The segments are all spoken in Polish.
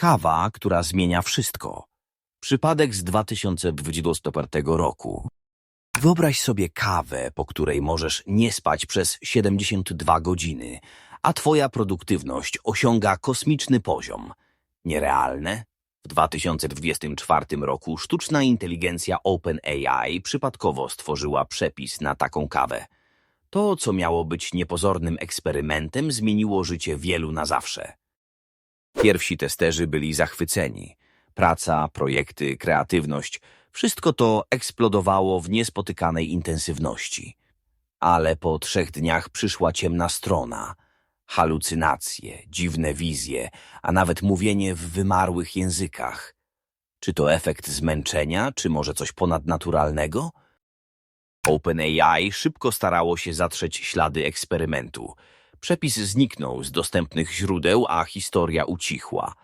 Kawa, która zmienia wszystko. Przypadek z 2024 roku. Wyobraź sobie kawę, po której możesz nie spać przez 72 godziny, a twoja produktywność osiąga kosmiczny poziom. Nierealne? W 2024 roku sztuczna inteligencja OpenAI przypadkowo stworzyła przepis na taką kawę. To, co miało być niepozornym eksperymentem, zmieniło życie wielu na zawsze. Pierwsi testerzy byli zachwyceni. Praca, projekty, kreatywność wszystko to eksplodowało w niespotykanej intensywności. Ale po trzech dniach przyszła ciemna strona. Halucynacje, dziwne wizje, a nawet mówienie w wymarłych językach. Czy to efekt zmęczenia, czy może coś ponadnaturalnego? OpenAI szybko starało się zatrzeć ślady eksperymentu. Przepis zniknął z dostępnych źródeł, a historia ucichła.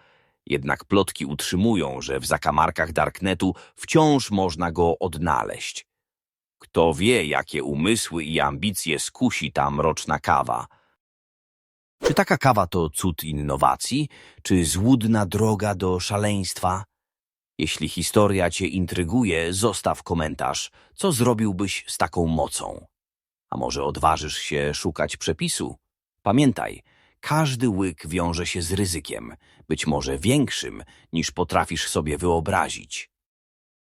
Jednak plotki utrzymują, że w zakamarkach Darknetu wciąż można go odnaleźć. Kto wie, jakie umysły i ambicje skusi ta mroczna kawa. Czy taka kawa to cud innowacji, czy złudna droga do szaleństwa? Jeśli historia cię intryguje, zostaw komentarz, co zrobiłbyś z taką mocą. A może odważysz się szukać przepisu? Pamiętaj, każdy łyk wiąże się z ryzykiem, być może większym niż potrafisz sobie wyobrazić.